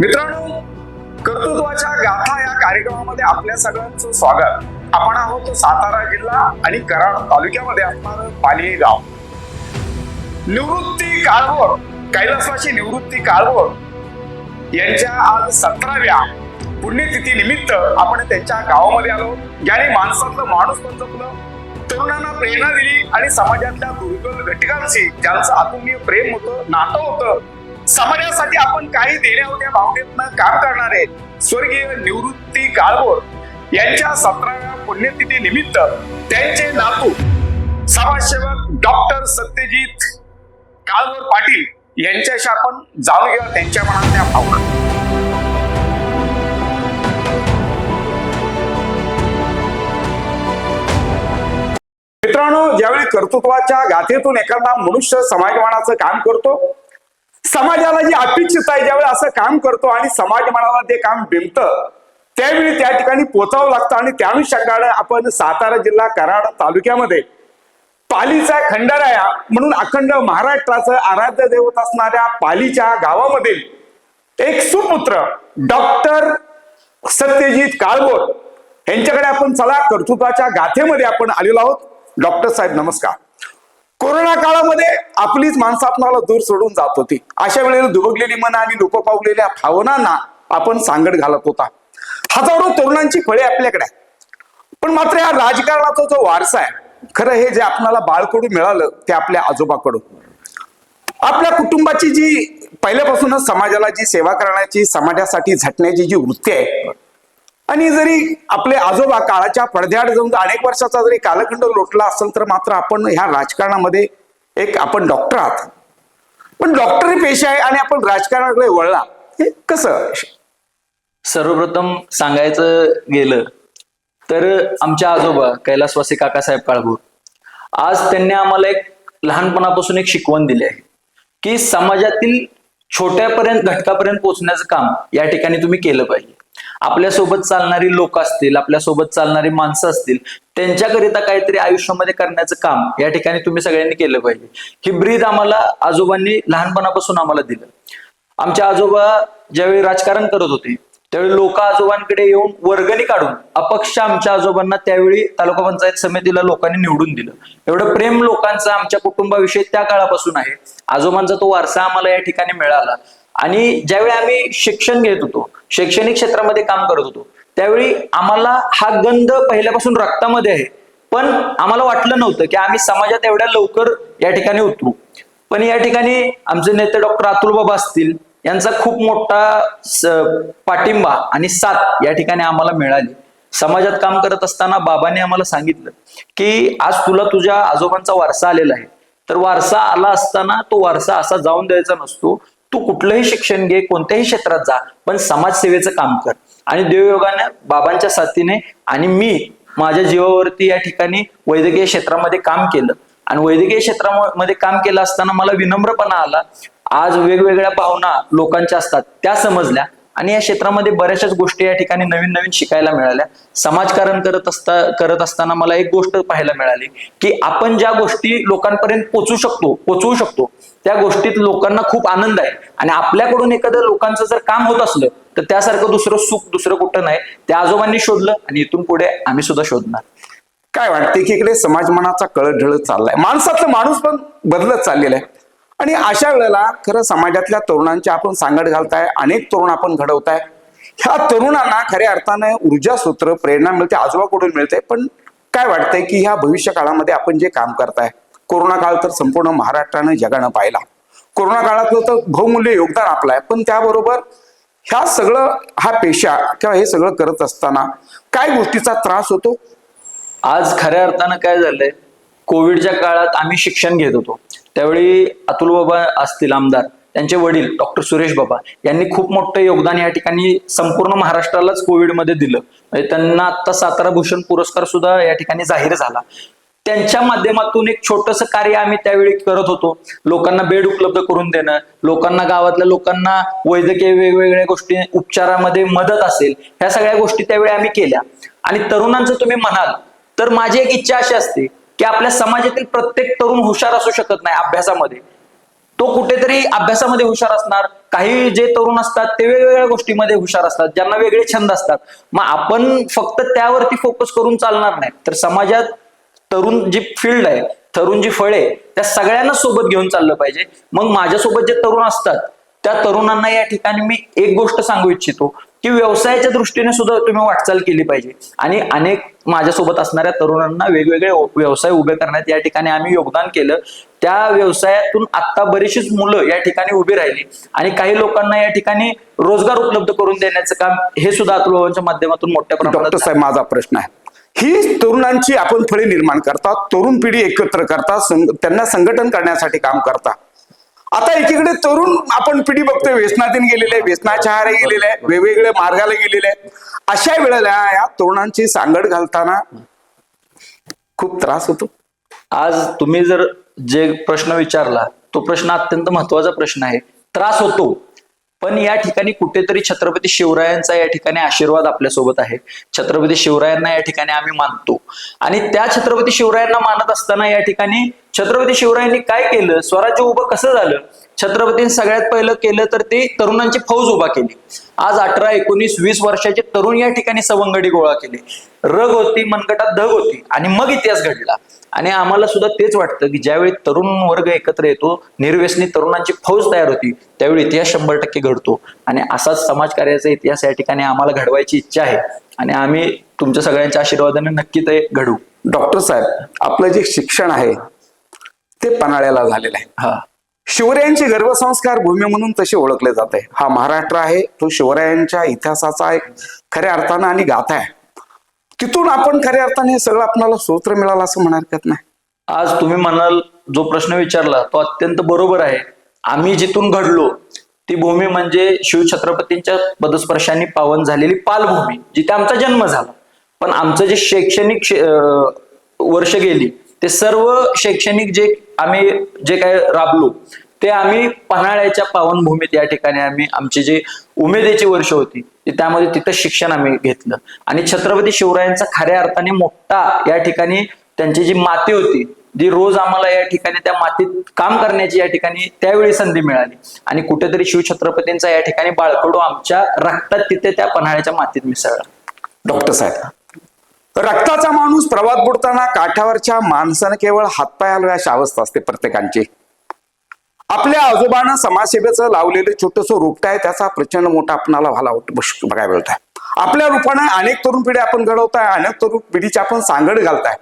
मित्रांनो कर्तृत्वाच्या गाथा या कार्यक्रमामध्ये आपल्या सगळ्यांचं स्वागत. आपण आहोत सातारा जिल्हा आणि कराड तालुक्यामध्ये असणार पाली गाव. निवृत्ती काळभोर कैलासवासी निवृत्ती काळभोर यांच्या आज सतराव्या पुण्यतिथी निमित्त आपण त्यांच्या गावामध्ये आलो. ज्याने माणसातलं माणूस पण जपलं तरुणांना प्रेरणा दिली आणि समाजातल्या दुर्बल घटकांशी ज्यांचं अतुलनीय प्रेम होतं नातं होतं समाजासाठी आपण काही देण्याच्या भावनेतनं काम करणारे स्वर्गीय निवृत्ती काळबोर यांच्या सतराव्या पुण्यतिथी निमित्त त्यांचे नातू समाजसेवक डॉक्टर सत्यजित काळभोर पाटील यांच्याशी आपण जाणून घेऊया त्यांच्या मनातल्या भावना. मित्रांनो ज्यावेळी कर्तृत्वाच्या गाथेतून एखादा मनुष्य समाजमानाचं काम करतो समाजाला जी अपेक्षित आहे ज्यावेळी असं काम करतो आणि समाजमानाला ते काम बिमतं त्यावेळी त्या ठिकाणी पोचावं लागतं आणि त्यानुषंगाने आपण सातारा जिल्हा कराड तालुक्यामध्ये पालीचा खंडाराया म्हणून अखंड महाराष्ट्राचं आराध्य देवत असणाऱ्या पालीच्या गावामधील एक सुपुत्र डॉक्टर सत्यजित काळबोर यांच्याकडे आपण चला कर्तृत्वाच्या गाथेमध्ये आपण आलेलो आहोत. डॉक्टर साहेब नमस्कार. कोरोना काळामध्ये आपलीच माणसं आपणाला दूर सोडून जात होती. अशा वेळेला दुबगलेली मन आणि लोक पावलेल्या भावनांना आपण सांगड घालत होता. हजारो तरुणांची फळे आपल्याकडे पण मात्र या राजकारणाचा जो वारसा आहे खरं हे जे आपल्याला बाळकडून मिळालं ते आपल्या आजोबाकडून. आपल्या कुटुंबाची जी पहिल्यापासूनच समाजाला जी सेवा करण्याची समाजासाठी झटण्याची जी वृत्ती आहे आणि जरी आपले आजोबा काळाच्या पडद्याआड जाऊन अनेक वर्षाचा जरी कालखंड लोटला असेल तर मात्र आपण ह्या राजकारणामध्ये एक आपण डॉक्टर आहात. पण डॉक्टरी पेशा आहे आणि आपण राजकारणाकडे वळला. हे कसं? सर्वप्रथम सांगायचं गेलं तर आमच्या आजोबा कैलासवासी काकासाहेब काळभोर आज त्यांनी आम्हाला एक लहानपणापासून एक शिकवण दिली आहे की समाजातील छोट्यापर्यंत घटकापर्यंत पोहोचण्याचं काम या ठिकाणी तुम्ही केलं पाहिजे. आपल्यासोबत चालणारी लोक असतील आपल्यासोबत चालणारी माणसं असतील त्यांच्याकरिता काहीतरी आयुष्यामध्ये करण्याचं काम या ठिकाणी तुम्ही सगळ्यांनी केलं पाहिजे. ही ब्रीद आम्हाला आजोबांनी लहानपणापासून आम्हाला दिलं. आमच्या आजोबा ज्यावेळी राजकारण करत होते त्यावेळी लोक आजोबांकडे येऊन वर्गणी काढून अपक्ष आमच्या आजोबांना त्यावेळी तालुका पंचायत समितीला लोकांनी निवडून दिलं. एवढं प्रेम लोकांचं आमच्या कुटुंबाविषयी त्या काळापासून आहे. आजोबांचा तो वारसा आम्हाला या ठिकाणी मिळाला. आणि ज्यावेळी आम्ही शिक्षण घेत होतो शैक्षणिक क्षेत्रामध्ये काम करत होतो त्यावेळी आम्हाला हा गंध पहिल्यापासून रक्तामध्ये आहे. पण आम्हाला वाटलं नव्हतं की आम्ही समाजात एवढ्या लवकर या ठिकाणी उतरू. पण या ठिकाणी आमचे नेते डॉक्टर अतुल बाबा असतील यांचा खूप मोठा पाठिंबा आणि साथ या ठिकाणी आम्हाला मिळाली. समाजात काम करत असताना बाबांनी आम्हाला सांगितलं की आज तुला तुझ्या आजोबांचा वारसा आलेला आहे. तर वारसा आला असताना तो वारसा असा जाऊन द्यायचा नसतो. तू कुठलंही शिक्षण घे कोणत्याही क्षेत्रात जा पण समाजसेवेचं काम कर. आणि देवयोगाने बाबांच्या साथीने आणि मी माझ्या जीवावरती या ठिकाणी वैद्यकीय क्षेत्रामध्ये काम केलं. आणि वैद्यकीय क्षेत्रामध्ये काम केलं असताना मला विनम्रपणा आला. आज वेगवेगळ्या भावना लोकांच्या असतात त्या समजल्या. आणि या क्षेत्रामध्ये बऱ्याचशाच गोष्टी या ठिकाणी नवीन नवीन शिकायला मिळाल्या. समाजकारण करत असता करत असताना मला एक गोष्ट पाहायला मिळाली की आपण ज्या गोष्टी लोकांपर्यंत पोचू शकतो पोचवू शकतो त्या गोष्टीत लोकांना खूप आनंद आहे. आणि आपल्याकडून एखादं लोकांचं जर काम होत असलं तर त्यासारखं दुसरं सुख दुसरं कुठं नाही. त्या आजोबांनी शोधलं आणि इथून पुढे आम्ही सुद्धा शोधणार. काय वाटते की इकडे समाजमनाचा कळत ढळत चाललाय? माणसातलं माणूस पण बदलत चाललेला आहे. आणि अशा वेळेला खरं समाजातल्या तरुणांची आपण सांगड घालताय अनेक तरुण आपण घडवताय. ह्या तरुणांना खऱ्या अर्थाने ऊर्जा सूत्र प्रेरणा मिळते आजोबाकडून मिळते. पण काय वाटतंय की ह्या भविष्य काळामध्ये आपण जे काम करताय कोरोना काळ तर संपूर्ण महाराष्ट्रानं जगानं पाहिला. कोरोना काळातलं तर बहुमूल्य योगदान आपलं आहे. पण त्याबरोबर ह्या सगळं हा पेशा किंवा हे सगळं करत असताना काय गोष्टीचा त्रास होतो? आज खऱ्या अर्थानं काय झालंय? कोविडच्या काळात आम्ही शिक्षण घेत होतो. त्यावेळी अतुल बाबा असतील आमदार त्यांचे वडील डॉक्टर सुरेश बाबा यांनी खूप मोठं योगदान या ठिकाणी संपूर्ण महाराष्ट्रालाच कोविडमध्ये दिलं. म्हणजे त्यांना आता सातारा भूषण पुरस्कार सुद्धा या ठिकाणी जाहीर झाला. त्यांच्या माध्यमातून एक छोटस कार्य आम्ही त्यावेळी करत होतो. लोकांना बेड उपलब्ध करून देणं लोकांना गावातल्या लोकांना वैद्यकीय वेगवेगळ्या गोष्टी उपचारामध्ये मदत असेल ह्या सगळ्या गोष्टी त्यावेळी आम्ही केल्या. आणि तरुणांचं तुम्ही म्हणाल तर माझी एक इच्छा अशी असते की आपल्या समाजातील प्रत्येक तरुण हुशार असू शकत नाही अभ्यासामध्ये. तो कुठेतरी अभ्यासामध्ये हुशार असणार काही जे तरुण असतात ते वेगवेगळ्या गोष्टीमध्ये हुशार असतात ज्यांना वेगळे छंद असतात. मग आपण फक्त त्यावरती फोकस करून चालणार नाही. तर समाजात तरुण जी फील्ड आहे तरुण जी फळे त्या सगळ्यांना सोबत घेऊन चाललं पाहिजे. मग माझ्यासोबत जे तरुण असतात त्या तरुणांना या ठिकाणी मी एक गोष्ट सांगू इच्छितो की व्यवसायाच्या दृष्टीने सुद्धा तुम्ही वाटचाल केली पाहिजे. आणि अनेक माझ्यासोबत असणाऱ्या तरुणांना वेगवेगळे व्यवसाय उभे करण्यात या ठिकाणी आम्ही योगदान केलं. त्या व्यवसायातून आता बरीचशीच मुलं या ठिकाणी उभी राहिली. आणि काही लोकांना या ठिकाणी रोजगार उपलब्ध करून देण्याचं काम हे सुद्धा अतुल बाबांच्या माध्यमातून मोठ्या प्रमाणात माझा प्रश्न आहे. ही तरुणांची आपण फळे निर्माण करतात तरुण पिढी एकत्र करतात त्यांना संघटन करण्यासाठी काम करतात. आता एकीकडे तरुण आपण पिढी बघतोय व्यसनातून गेलेले व्यसनाच्या आहारी गेलेले आहे मार्गाला गेलेले आहेत. अशा वेळेला या तरुणांची सांगड घालताना खूप त्रास होतो. आज तुम्ही जर जे प्रश्न विचारला तो प्रश्न अत्यंत महत्त्वाचा प्रश्न आहे. त्रास होतो. पण या ठिकाणी कुठेतरी छत्रपती शिवरायांचा या ठिकाणी आशीर्वाद आपल्यासोबत आहे. छत्रपती शिवरायांना या ठिकाणी आम्ही मानतो. आणि त्या छत्रपती शिवरायांना मानत असताना या ठिकाणी छत्रपती शिवरायांनी काय केलं? स्वराज्य उभं कसं झालं? छत्रपतींनी सगळ्यात पहिलं केलं तर ते तरुणांची फौज उभा केली. आज अठरा एकोणीस वीस वर्षाचे तरुण या ठिकाणी सवंगडी गोळा केले. रग होती मनगटात धग होती आणि मग इतिहास घडला. आणि आम्हाला सुद्धा तेच वाटतं की ज्यावेळी तरुण वर्ग एकत्र येतो निर्व्यसनी तरुणांची फौज तयार होती त्यावेळी इतिहास शंभर टक्के घडतो. आणि असाच समाजकार्याचा इतिहास या ठिकाणी आम्हाला घडवायची इच्छा आहे. आणि आम्ही तुमच्या सगळ्यांच्या आशीर्वादाने नक्की ते घडू डॉक्टर साहेब आपलं जे शिक्षण आहे ते पन्हाळ्याला झालेलं आहे. हा. शिवरायांचे गर्भसंस्कार भूमी म्हणून तसे ओळखले जाते. हा महाराष्ट्र आहे तो शिवरायांच्या इतिहासाचा एक खऱ्या अर्थानं आणि गाथा आहे. तिथून आपण खऱ्या अर्थाने हे सगळं आपल्याला सूत्र मिळालं असं म्हणा हरकत नाही. आज तुम्ही म्हणाल जो प्रश्न विचारला तो अत्यंत बरोबर आहे. आम्ही जिथून घडलो ती भूमी म्हणजे शिवछत्रपतींच्या पदस्पर्शांनी पावन झालेली पालभूमी जिथे आमचा जन्म झाला. पण आमचं जे शैक्षणिक वर्ष गेली ते सर्व शैक्षणिक जे आम्ही जे काय राबलो ते आम्ही पन्हाळ्याच्या पावनभूमीत या ठिकाणी आम्ही आमची जे उमेदीची वर्ष होती त्यामध्ये तिथं शिक्षण आम्ही घेतलं. आणि छत्रपती शिवरायांचा खऱ्या अर्थाने मोठा या ठिकाणी त्यांची जी माती होती जी रोज आम्हाला या ठिकाणी त्या मातीत काम करण्याची या ठिकाणी त्यावेळी संधी मिळाली. आणि कुठेतरी शिवछत्रपतींचा या ठिकाणी बाळकडू आमच्या रक्तात तिथे त्या पन्हाळ्याच्या मातीत मिसळला. डॉक्टर साहेब रक्ताचा माणूस प्रवाद बुडताना काठावरच्या माणसानं केवळ हातपाय हलव्या अशी अवस्था असते प्रत्येकांची. आपल्या आजोबानं समाजसेवेचं लावलेलं छोटस रोपट आहे त्याचा प्रचंड मोठा आपणाला व्हायला बघायला मिळत आहे आपल्या रूपाने अनेक तरुण पिढी आपण घडवताय अनेक तरुण पिढीची आपण सांगड घालताय.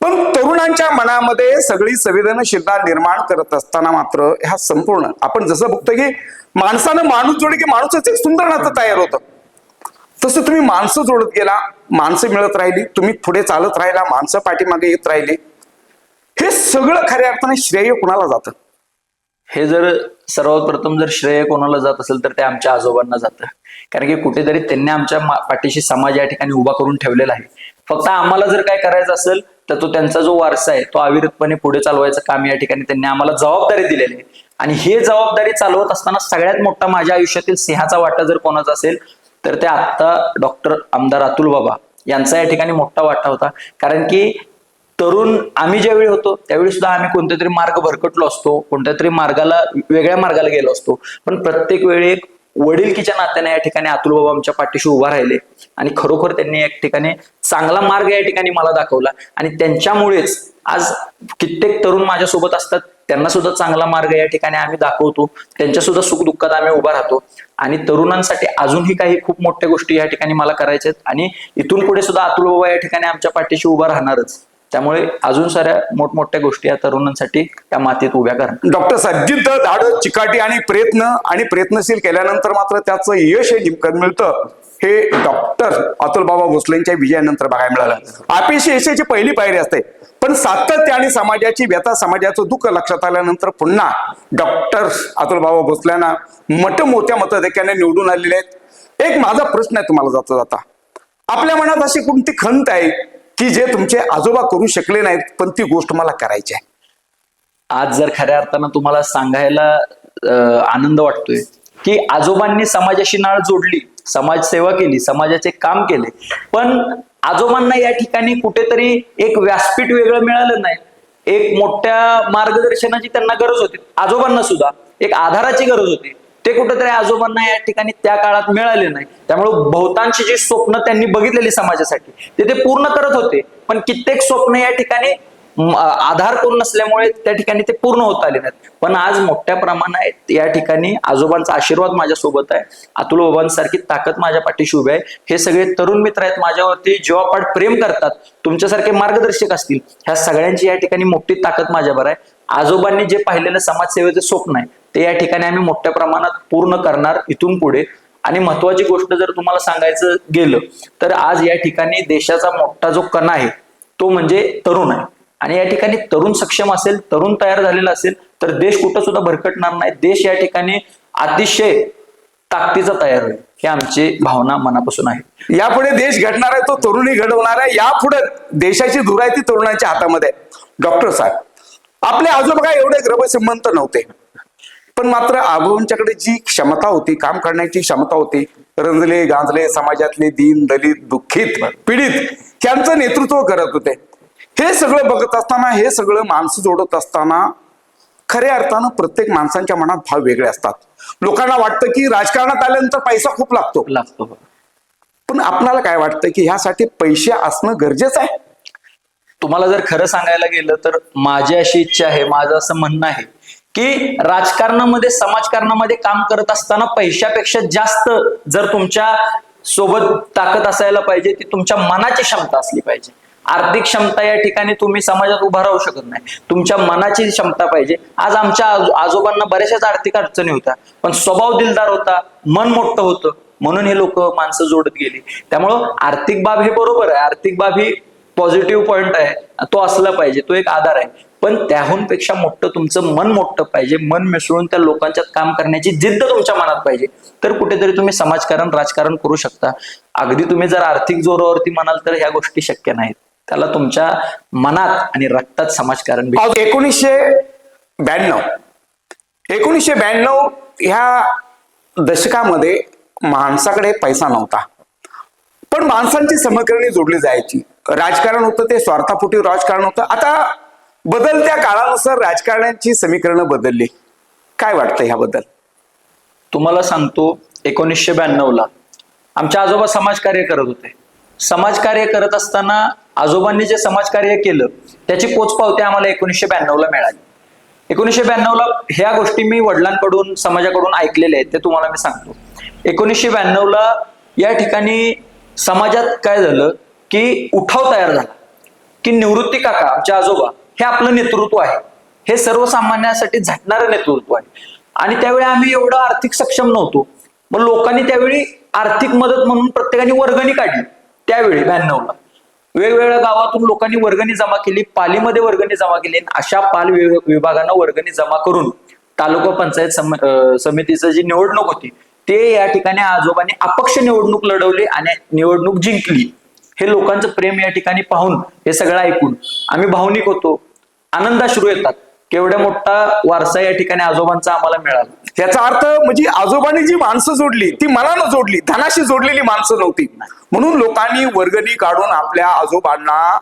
पण तरुणांच्या मनामध्ये सगळी संवेदनशीलता निर्माण करत असताना मात्र ह्या संपूर्ण आपण जसं बघतो की माणसानं माणूस जोडे की माणूसच एक सुंदर नातं तयार होतं. तसं तुम्ही माणसं जोडत गेला माणसं मिळत राहिली तुम्ही पुढे चालत राहिला माणसं पाठीमागे येत राहिली. हे सगळं खऱ्या अर्थाने श्रेय कुणाला जातं? हे जर सर्वात प्रथम जर श्रेय कोणाला जात असेल तर ते आमच्या आजोबांना जातं. कारण की कुठेतरी त्यांनी आमच्या पाठीशी समाज या ठिकाणी उभा करून ठेवलेला आहे. फक्त आम्हाला जर काय करायचं असेल तर तो त्यांचा जो वारसा आहे तो अविरतपणे पुढे चालवायचं काम या ठिकाणी त्यांनी आम्हाला जबाबदारी दिलेली आहे. आणि हे जबाबदारी चालवत असताना सगळ्यात मोठा माझ्या आयुष्यातील सिंहाचा वाटा जर कोणाचा असेल तर ते आत्ता डॉक्टर आमदार अतुल बाबा यांचा या ठिकाणी मोठा वाटा होता. कारण की तरुण आम्ही ज्यावेळी होतो त्यावेळी सुद्धा आम्ही कोणत्या तरी मार्ग भरकटलो असतो कोणत्या तरी मार्गाला वेगळ्या मार्गाला गेलो असतो. पण प्रत्येक वेळी एक वडीलकीच्या नात्याने या ठिकाणी अतुल बाबा आमच्या पाठीशी उभा राहिले आणि खरोखर त्यांनी एक ठिकाणी चांगला मार्ग या ठिकाणी मला दाखवला. आणि त्यांच्यामुळेच आज कित्येक तरुण माझ्यासोबत असतात त्यांना सुद्धा चांगला मार्ग या ठिकाणी आम्ही दाखवतो. त्यांच्या सुद्धा सुखदुःखात आम्ही उभा राहतो. आणि तरुणांसाठी अजूनही काही खूप मोठ्या गोष्टी या ठिकाणी मला करायच्या आहेत. आणि इथून पुढे सुद्धा अतुल बाबा या ठिकाणी आमच्या पाठीशी उभा राहणारच. त्यामुळे अजून साऱ्या मोठमोठ्या गोष्टी या तरुणांसाठी त्या मातीत उभ्या करा डॉक्टर सज्जित जिद्द धाडस चिकाटी आणि प्रयत्न आणि प्रयत्नशील केल्यानंतर मात्र त्याचं यश हे जिंकत मिळतं. हे डॉक्टर अतुल बाबा भोसलेंच्या विजयानंतर बघायला मिळालं. अपयश पहिली पायरी असते. पण सातत्य आणि समाजाची व्यथा समाजाचं दुःख लक्षात आल्यानंतर पुन्हा डॉक्टर अतुल बाबा भोसल्यांना मठ मोठ्या मतदेख्याने निवडून आलेले आहेत. एक माझा प्रश्न आहे तुम्हाला जाता जाता. आपल्या मनात अशी कोणती खंत आहे की जे तुमचे आजोबा करू शकले नाहीत पण ती गोष्ट मला करायची आहे? आज जर खऱ्या अर्थानं तुम्हाला सांगायला आनंद वाटतोय की आजोबांनी समाजाशी नाळ जोडली समाजसेवा केली समाजाचे काम केले. पण आजोबांना या ठिकाणी कुठेतरी एक व्यासपीठ वेगळं मिळालं नाही. एक मोठ्या मार्गदर्शनाची त्यांना गरज होती. आजोबांना सुद्धा एक आधाराची गरज होती. ते कुठेतरी आजोबांना या ठिकाणी त्या काळात मिळाले नाही. त्यामुळे बहुतांशी जी स्वप्न त्यांनी बघितलेली समाजासाठी ते ते पूर्ण करत होते. पण कित्येक स्वप्न या ठिकाणी आधार कोण नसल्यामुळे त्या ठिकाणी ते पूर्ण होत आले नाहीत. पण आज मोठ्या प्रमाणात या ठिकाणी आजोबांचा आशीर्वाद माझ्यासोबत आहे. अतुल बाबांसारखी ताकद माझ्या पाठीशी उभी आहे. हे सगळे तरुण मित्र आहेत माझ्यावरती. जीवापाड प्रेम करतात. तुमच्यासारखे मार्गदर्शक असतील. ह्या सगळ्यांची या ठिकाणी मोठी ताकद माझ्यावर आहे. आजोबांनी जे पाहिलेलं समाजसेवेचं स्वप्न आहे ते या ठिकाणी आम्ही मोठ्या प्रमाणात पूर्ण करणार इथून पुढे. आणि महत्वाची गोष्ट जर तुम्हाला सांगायचं गेलं तर आज या ठिकाणी देशाचा मोठा जो कणा आहे तो म्हणजे तरुण आहे. आणि या ठिकाणी तरुण सक्षम असेल तरुण तयार झालेला असेल तर देश कुठं सुद्धा भरकटणार नाही. देश या ठिकाणी अतिशय ताकदीचा तयार होईल ही आमची भावना मनापासून आहे. यापुढे देश घडणार आहे तो तरुणी घडवणार आहे. यापुढे देशाची धुरायती तरुणांच्या हातामध्ये आहे. डॉक्टर साहेब आपले आजोबा एवढे ग्रभसंबंध नव्हते. पण मात्र आजोबांच्याकडे जी क्षमता होती काम करण्याची क्षमता होती रंजले गांजले समाजातले दीन दलित दुःखित पीडित त्यांचं नेतृत्व करत होते. हे सगळं बघत असताना हे सगळं माणसं जोडत असताना खऱ्या अर्थानं प्रत्येक माणसांच्या मनात भाव वेगळे असतात. लोकांना वाटतं की राजकारणात आल्यानंतर पैसा खूप लागतो. लागतो. पण आपणाला काय वाटतं की ह्यासाठी पैसे असणं गरजेचं आहे? तुम्हाला जर खरं सांगायला गेलं तर माझी अशी इच्छा आहे माझं असं म्हणणं आहे की राजकारणामध्ये समाजकारणामध्ये काम करत असताना पैशापेक्षा जास्त जर तुमच्यासोबत ताकद असायला पाहिजे ती तुमच्या मनाची क्षमता असली पाहिजे. आर्थिक क्षमता या ठिकाणी तुम्ही समाजात उभा राहू शकत नाही. तुमच्या मनाची क्षमता पाहिजे. आज आमच्या आजोबांना बऱ्याचशाच आर्थिक अडचणी होत्या. पण स्वभाव दिलदार होता मन मोठं होतं. म्हणून हे लोक माणसं जोडत गेली. त्यामुळं आर्थिक बाब हे बरोबर आहे. आर्थिक बाब ही पॉझिटिव्ह पॉइंट आहे. तो असला पाहिजे. तो एक आधार आहे. पण त्याहून पेक्षा मोठं तुमचं मन मोठं पाहिजे. मन मिसळून त्या लोकांच्यात काम करण्याची जिद्द तुमच्या मनात पाहिजे. तर कुठेतरी तुम्ही समाजकारण राजकारण करू शकता. अगदी तुम्ही जर आर्थिक जोरावरती म्हणाल तर ह्या गोष्टी शक्य नाहीत. त्याला तुमच्या मनात आणि रक्तात समाजकारण एकोणीसशे ब्याण्णव एकोणीसशे ब्याण्णव ह्या दशकामध्ये माणसाकडे पैसा नव्हता. पण माणसांची समीकरणे जोडली जायची. राजकारण होतं ते स्वार्थापोटी राजकारण होतं. आता बदलत्या काळानुसार राजकारणाची समीकरणं बदलली. काय वाटतं ह्याबद्दल? तुम्हाला सांगतो एकोणीसशे ब्याण्णव ला आमचे आजोबा समाजकार्य करत होते. समाजकार्य करत असताना आजोबांनी जे समाजकार्य केलं त्याची पोचपावती आम्हाला एकोणीसशे ब्याण्णव ला मिळाली. एकोणीसशे ब्याण्णव ला ह्या गोष्टी मी वडिलांकडून समाजाकडून ऐकलेल्या आहेत ते तुम्हाला मी सांगतो. एकोणीसशे ब्याण्णव ला या ठिकाणी समाजात काय झालं की उठाव तयार झाला की निवृत्ती काका आमचे आजोबा हे आपलं नेतृत्व आहे. हे सर्वसामान्यांसाठी झटणारं नेतृत्व आहे. आणि त्यावेळी आम्ही एवढं आर्थिक सक्षम नव्हतो. मग लोकांनी त्यावेळी आर्थिक मदत म्हणून प्रत्येकाने वर्गणी काढली त्यावेळी ब्याण्णवला. वेगवेगळ्या गावातून लोकांनी वर्गणी जमा केली पालीमध्ये वर्गणी जमा केली अशा पाल विभागांना वर्गणी जमा करून तालुका पंचायत सम- समितीचं जी निवडणूक होती ते या ठिकाणी आजोबांनी अपक्ष निवडणूक लढवली आणि निवडणूक जिंकली. हे लोकांचं प्रेम या ठिकाणी पाहून हे सगळं ऐकून आम्ही भावनिक होतो. आनंदाश्रू येतात. केवढ्या मोठा वारसा या ठिकाणी आजोबांचा आम्हाला मिळाला. याचा अर्थ म्हणजे आजोबांनी जी माणसं जोडली ती मनानं जोडली धनाशी जोडलेली माणसं नव्हती. म्हणून लोकांनी वर्गणी काढून आपल्या आजोबांना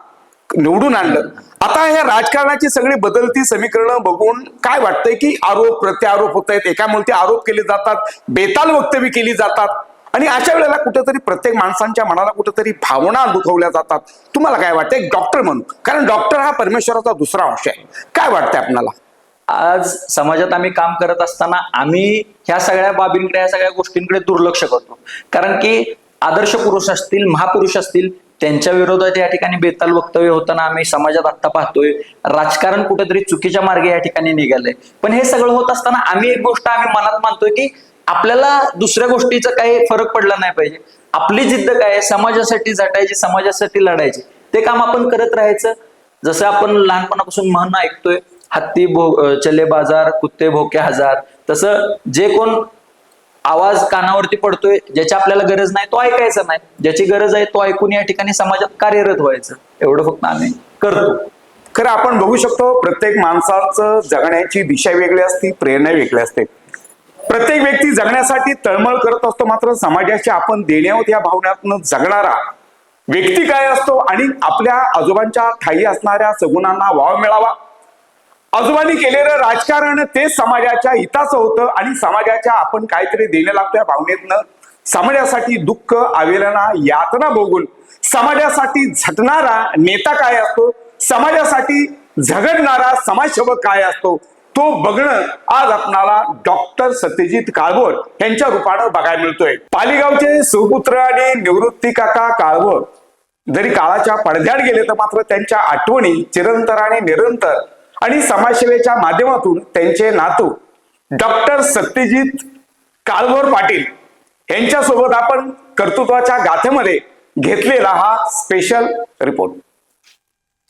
निवडून आणलं. आता ह्या राजकारणाची सगळी बदलती समीकरणं बघून काय वाटतंय की आरोप प्रत्यारोप होत आहेत एकामुळे आरोप केले जातात बेताल वक्तव्य केली जातात. आणि अशा वेळेला कुठेतरी प्रत्येक माणसांच्या मनाला कुठेतरी भावना दुखवल्या जातात. तुम्हाला काय वाटतं डॉक्टर म्हणून. कारण डॉक्टर हा परमेश्वराचा दुसरा अंश आहे. काय वाटतंय आपल्याला? आज समाजात आम्ही काम करत असताना आम्ही ह्या सगळ्या बाबींकडे ह्या सगळ्या गोष्टींकडे दुर्लक्ष करतो. कारण की आदर्श पुरुष असतील महापुरुष असतील त्यांच्या विरोधात या ठिकाणी बेताल वक्तव्य होताना आम्ही समाजात आत्ता पाहतोय. राजकारण कुठेतरी चुकीच्या मार्गे या ठिकाणी निघालंय. पण हे सगळं होत असताना आम्ही एक गोष्ट आम्ही मनात मानतोय की आपल्याला दुसऱ्या गोष्टीचा काही फरक पडला नाही पाहिजे. आपली जिद्द काय आहे? समाजासाठी झटायची समाजासाठी लढायची. ते काम आपण करत राहायचं. जसं आपण लहानपणापासून म्हण ऐकतोय हत्ती भो चले बाजार कुत्ते भोके हजार. तसं जे कोण आवाज कानावरती पडतोय ज्याची आपल्याला गरज नाही तो ऐकायचा नाही. ज्याची गरज आहे तो ऐकून या ठिकाणी समाजात कार्यरत व्हायचं. एवढं फक्त आम्ही करतो. खरं आपण बघू शकतो प्रत्येक माणसाचं जगण्याची दिशा वेगळी असते प्रेरणा वेगळी असते. प्रत्येक व्यक्ती जगण्यासाठी तळमळ करत असतो मात्र समाजाची आपण देण्यावर या भावनातनं जगणारा व्यक्ती काय असतो आणि आपल्या आजोबांच्या ठाई असणाऱ्या सगुणांना वाव मिळावा आजोबांनी केलेलं राजकारण ते समाजाच्या हिताचं होतं आणि समाजाच्या आपण काहीतरी देणं लागतो या भावनेतनं. समाजासाठी दुःख आवेदना यातना बघून समाजासाठी झटणारा नेता काय असतो? समाजासाठी झगडणारा समाजसेवक काय असतो? तो बघणं आज आपणाला डॉक्टर सत्यजित काळभोर यांच्या रूपानं बघायला मिळतोय. पालिगावचे सुपुत्र आणि निवृत्ती काका काळभोर. जरी काळाच्या पडद्यात गेले तर मात्र त्यांच्या आठवणी चिरंतर आणि निरंतर आणि समाजसेवेच्या माध्यमातून त्यांचे नातू डॉक्टर सत्यजित काळभोर पाटील यांच्यासोबत आपण कर्तृत्वाच्या गाथेमध्ये घेतलेला हा स्पेशल रिपोर्ट